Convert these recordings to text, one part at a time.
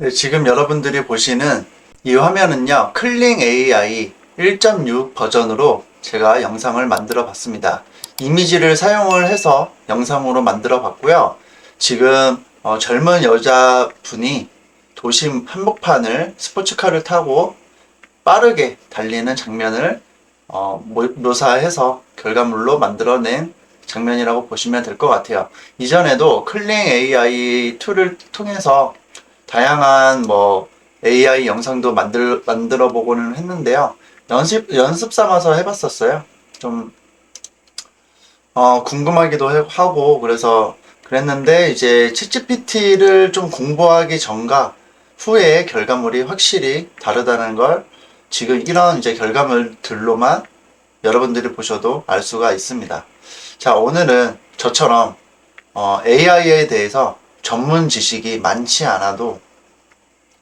네, 지금 여러분들이 보시는 이 화면은요, 클링 AI 1.6 버전으로 제가 영상을 만들어 봤습니다. 이미지를 사용을 해서 영상으로 만들어 봤고요. 지금 어, 젊은 여자분이 도심 한복판을 스포츠카를 타고 빠르게 달리는 장면을 어, 모- 묘사해서 결과물로 만들어낸 장면이라고 보시면 될 것 같아요. 이전에도 클링 AI 툴을 통해서 다양한 뭐 AI 영상도 만들, 만들어 보고는 했는데요. 연습, 연습 삼아서 해봤었어요. 좀, 어, 궁금하기도 해- 하고, 그래서 그랬는데, 이제 챗GPT를 좀 공부하기 전과 후에 결과물이 확실히 다르다는 걸 지금 이런 이제 결과물들로만 여러분들이 보셔도 알 수가 있습니다. 자, 오늘은 저처럼 어, AI에 대해서 전문 지식이 많지 않아도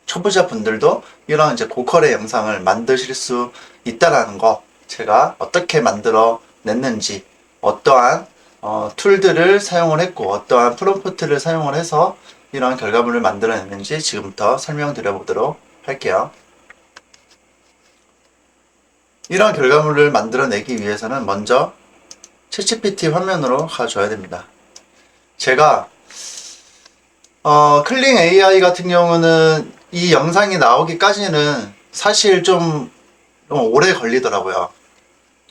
초보자 분들도 이런 이제 고퀄의 영상을 만드실 수 있다라는 거 제가 어떻게 만들어 냈는지 어떠한 어, 툴들을 사용을 했고 어떠한 프롬프트를 사용을 해서 이런 결과물을 만들어 냈는지 지금부터 설명드려 보도록 할게요. 이런 결과물을 만들어내기 위해서는 먼저 챗GPT 화면으로 가줘야 됩니다. 제가 어, 클링 AI 같은 경우는 이 영상이 나오기까지는 사실 좀, 좀 오래 걸리더라고요.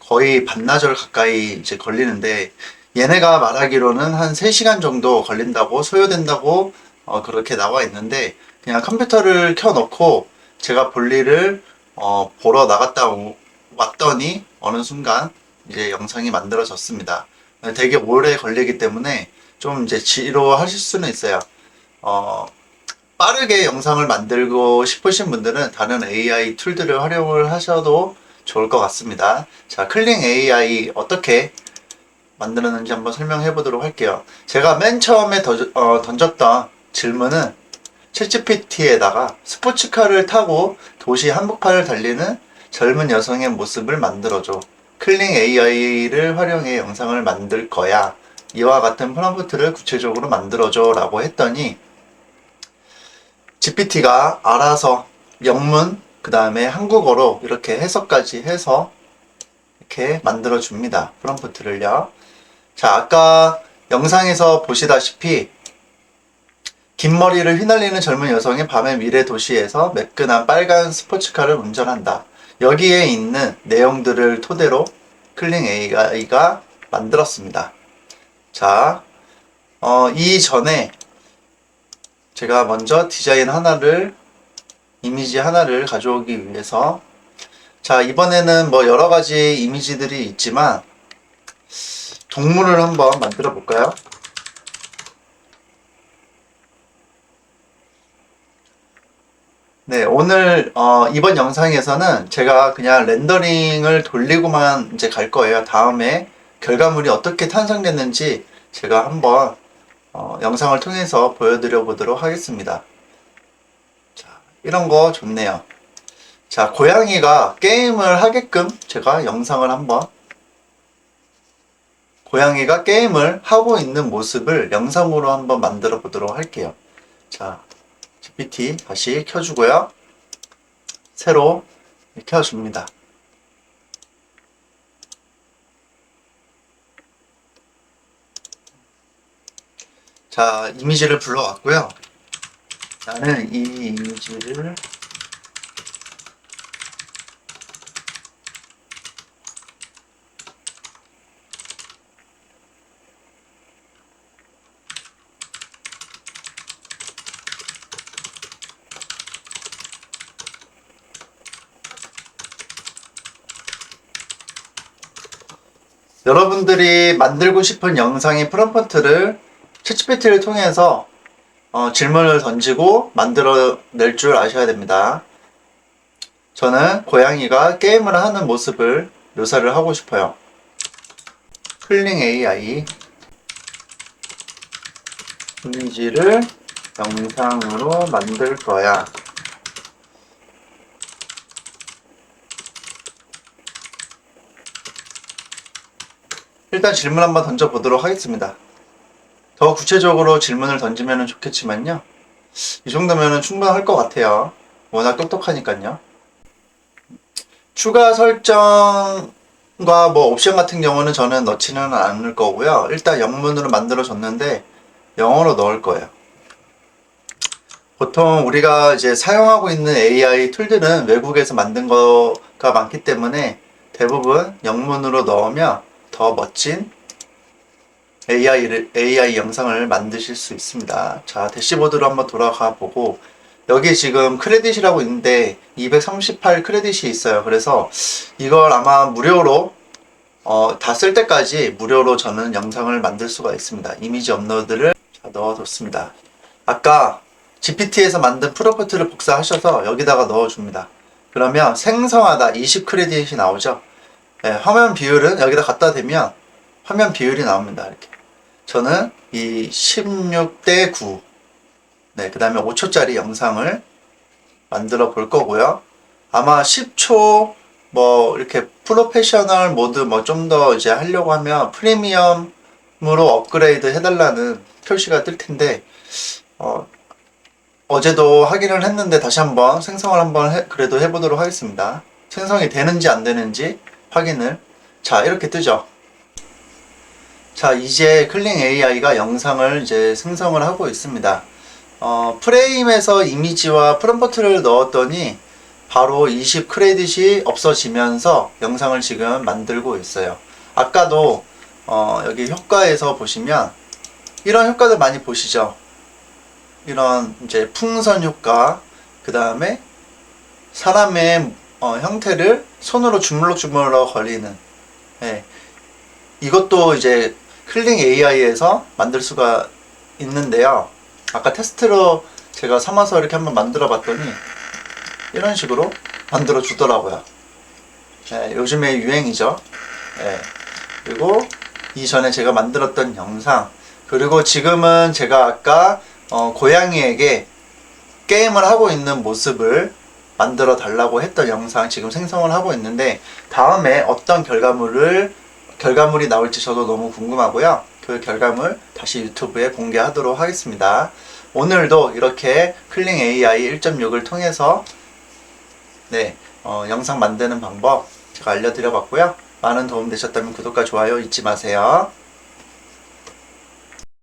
거의 반나절 가까이 이제 걸리는데 얘네가 말하기로는 한 3시간 정도 걸린다고 소요된다고 어, 그렇게 나와 있는데 그냥 컴퓨터를 켜놓고 제가 볼일을 어, 보러 나갔다 오- 왔더니 어느 순간 이제 영상이 만들어졌습니다. 되게 오래 걸리기 때문에 좀 이제 지루하실 수는 있어요. 어, 빠르게 영상을 만들고 싶으신 분들은 다른 AI 툴들을 활용을 하셔도 좋을 것 같습니다. 자, 클링 AI 어떻게 만들었는지 한번 설명해 보도록 할게요. 제가 맨 처음에 더- 어, 던졌던 질문은 챗GPT에다가 스포츠카를 타고 도시 한복판을 달리는 젊은 여성의 모습을 만들어줘. 클링 AI를 활용해 영상을 만들 거야. 이와 같은 프롬프트를 구체적으로 만들어줘 라고 했더니 GPT가 알아서 영문, 그 다음에 한국어로 이렇게 해석까지 해서 이렇게 만들어 줍니다. 프롬프트를요. 자, 아까 영상에서 보시다시피 긴 머리를 휘날리는 젊은 여성이 밤의 미래 도시에서 매끈한 빨간 스포츠카를 운전한다. 여기에 있는 내용들을 토대로 클링 AI가 만들었습니다. 자, 어, 이전에 제가 먼저 디자인 하나를, 이미지 하나를 가져오기 위해서 자, 이번에는 뭐 여러 가지 이미지들이 있지만 동물을 한번 만들어 볼까요? 네, 오늘 어, 이번 영상에서는 제가 그냥 렌더링을 돌리고만 이제 갈 거예요. 다음에 결과물이 어떻게 탄생됐는지 제가 한번 어, 영상을 통해서 보여드려 보도록 하겠습니다. 자, 이런 거 좋네요. 자, 고양이가 게임을 하게끔 제가 영상을 한번 고양이가 게임을 하고 있는 모습을 영상으로 한번 만들어 보도록 할게요. 자, GPT 다시 켜주고요. 새로 켜줍니다. 자, 이미지를 불러왔고요. 나는 이 이미지를 여러분들이 만들고 싶은 영상의 프롬프트를 챗GPT를 통해서 어, 질문을 던지고 만들어 낼 줄 아셔야 됩니다. 저는 고양이가 게임을 하는 모습을 묘사를 하고 싶어요. 클링 AI 이미지를 영상으로 만들 거야. 일단 질문 한번 던져보도록 하겠습니다. 더 구체적으로 질문을 던지면 좋겠지만요. 이 정도면 충분할 것 같아요. 워낙 똑똑하니까요. 추가 설정과 뭐 옵션 같은 경우는 저는 넣지는 않을 거고요. 일단 영문으로 만들어 줬는데 영어로 넣을 거예요. 보통 우리가 이제 사용하고 있는 AI 툴들은 외국에서 만든 거가 많기 때문에 대부분 영문으로 넣으면 더 멋진 AI를, AI 영상을 만드실 수 있습니다. 자, 대시보드로 한번 돌아가 보고, 여기 지금 크레딧이라고 있는데, 238 크레딧이 있어요. 그래서 이걸 아마 무료로, 어, 다 쓸 때까지 무료로 저는 영상을 만들 수가 있습니다. 이미지 업로드를 자, 넣어뒀습니다. 아까 GPT에서 만든 프로포트를 복사하셔서 여기다가 넣어줍니다. 그러면 생성하다 20 크레딧이 나오죠. 예, 화면 비율은 여기다 갖다 대면 화면 비율이 나옵니다. 이렇게. 저는 이 16대 9. 네, 그 다음에 5초짜리 영상을 만들어 볼 거고요. 아마 10초, 뭐, 이렇게 프로페셔널 모드 뭐 좀 더 이제 하려고 하면 프리미엄으로 업그레이드 해달라는 표시가 뜰 텐데, 어, 어제도 확인을 했는데 다시 한번 생성을 한번 해- 그래도 해보도록 하겠습니다. 생성이 되는지 안 되는지 확인을. 자, 이렇게 뜨죠. 자, 이제 클링 AI가 영상을 이제 생성을 하고 있습니다. 어, 프레임에서 이미지와 프롬프트를 넣었더니 바로 20 크레딧이 없어지면서 영상을 지금 만들고 있어요. 아까도 어, 여기 효과에서 보시면 이런 효과들 많이 보시죠. 이런 이제 풍선 효과, 그 다음에 사람의 어, 형태를 손으로 주물럭주물럭 거리는 예. 이것도 이제 클링 AI에서 만들 수가 있는데요. 아까 테스트로 제가 삼아서 이렇게 한번 만들어 봤더니 이런 식으로 만들어 주더라고요. 예, 요즘에 유행이죠. 예. 그리고 이전에 제가 만들었던 영상 그리고 지금은 제가 아까 어, 고양이에게 게임을 하고 있는 모습을 만들어 달라고 했던 영상 지금 생성을 하고 있는데 다음에 어떤 결과물을 결과물이 나올지 저도 너무 궁금하고요. 그 결과물 다시 유튜브에 공개하도록 하겠습니다. 오늘도 이렇게 클링 AI 1.6을 통해서 네, 어, 영상 만드는 방법 제가 알려드려 봤고요. 많은 도움 되셨다면 구독과 좋아요 잊지 마세요.